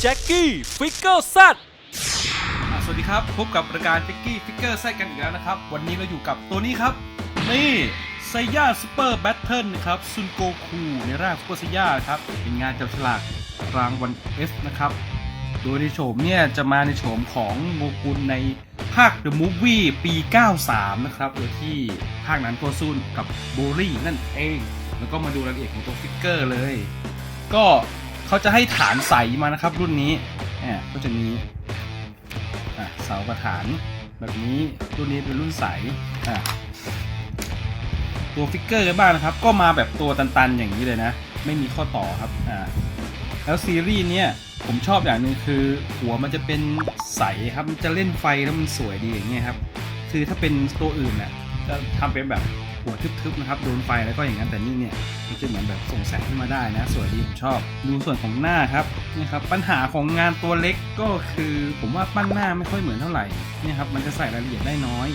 แจ็คกี้ฟิกเกอร์ซอะสวัสดีครับ พบกับรายการฟิกกี้ฟิกเกอร์ไส้กันอีกแล้วนะครับ วันนี้เราอยู่กับตัวนี้ครับ นี่ไซย่าซูเปอร์แบทเทิลนะครับซุนโกคูในร่างซูเปอร์ไซย่าครับ เป็นงานจับฉลากรางวัล S นะครับ โดยในโฉมเนี่ย จะมาในโฉมของโงกุลในภาค The Movie ปี 93 นะครับ โดยที่ภาคนั้นก็สู้กับโบรี่นั่นเอง แล้วก็มาดูรายละเอียดของตัวฟิกเกอร์เลย ก็ เขาจะให้ฐานใสมานะครับ รุ่นนี้เนี่ยก็จะมีเสากระถานแบบนี้รุ่นนี้เป็นรุ่นใสตัวฟิกเกอร์กันบ้างนะครับ ก็มาแบบตัวตันๆอย่างนี้เลยนะ ไม่มีข้อต่อครับอ่าแล้วซีรีส์เนี้ยผมชอบอย่างหนึ่งคือ หัวมันจะเป็นใสครับมันจะเล่นไฟแล้วมันสวยดีอย่างเงี้ยครับ คือถ้าเป็นตัวอื่นน่ะจะทำเป็นแบบ หัวทึบๆนะครับโดนไฟแล้วก็อย่างนั้นแต่นี่เนี่ยมันจะเหมือนแบบส่งแสงขึ้นมาได้นะสวยดีผมชอบ ดูส่วนของหน้าครับนี่ครับปัญหาของงานตัวเล็กก็คือ ผมว่าปั้นหน้าไม่ค่อยเหมือนเท่าไหร่นี่ครับมันจะใส่รายละเอียดได้น้อย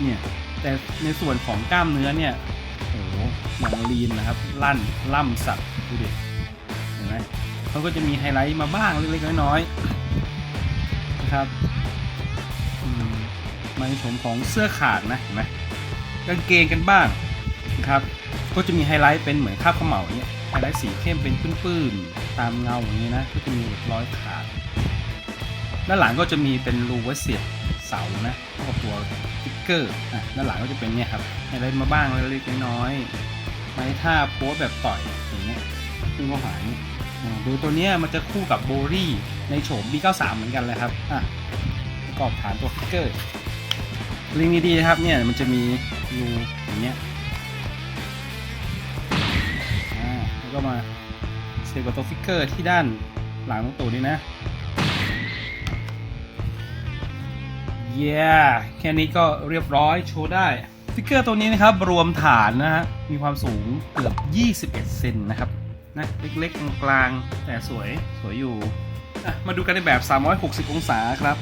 เนี่ยแต่ในส่วนของกล้ามเนื้อเนี่ยโอ้โหหนังลีนนะครับ ลั่นล่ำสัตว์ดูดิเห็นไหมเขาก็จะมีไฮไลท์มาบ้างเล็กๆน้อยๆนะครับมาในโฉมของเสื้อขาดนะเห็นไหม กางเกงกันบ้างนะครับก็จะมีไฮไลท์เป็นเหมือนคาบขม่าอย่าเงี้ยไฮไลท์สีเข้มเป็นปื้นๆตามเงาอย่างเงี้นะก็จะมีรอยขาดด้านหลังก็จะมีเป็นรูไว้เสียบเสานะพวกบตัวฟิกเกอร์อะด้านหลังก็จะเป็นเนี่ยครับไฮไลท์มาบ้างเล็กๆน้อยๆไม้ท่าโพสแบบต่อยอย่างเงี้ยซึ่งก็หายอ่าโดยตัวเนี้ยมันจะคู่กับโบรี่ในโฉม B93 เหมือนกันเลยครับอะประกอบฐานตัวฟิกเกอร์ ลิงก์ดีๆนะครับเนี่ยมันจะมีรูอย่างเงี้ยแล้วก็มาเซฟกับตัวฟิกเกอร์ที่ด้านหลังของตัวนี้นะเย้แค่นี้ก็เรียบร้อยโชว์ได้ฟิกเกอร์ตัวนี้นะครับ รวมฐานนะฮะมีความสูงเกือบ 21 เซนนะครับนะเล็กๆกลางๆแต่สวยสวยอยู่มาดูกันในแบบ 360 องศาครับ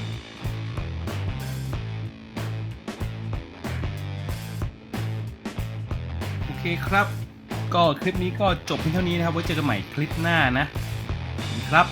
ครับ ก็คลิปนี้ก็จบเพียงเท่านี้นะครับ ไว้เจอกันใหม่คลิปหน้านะครับ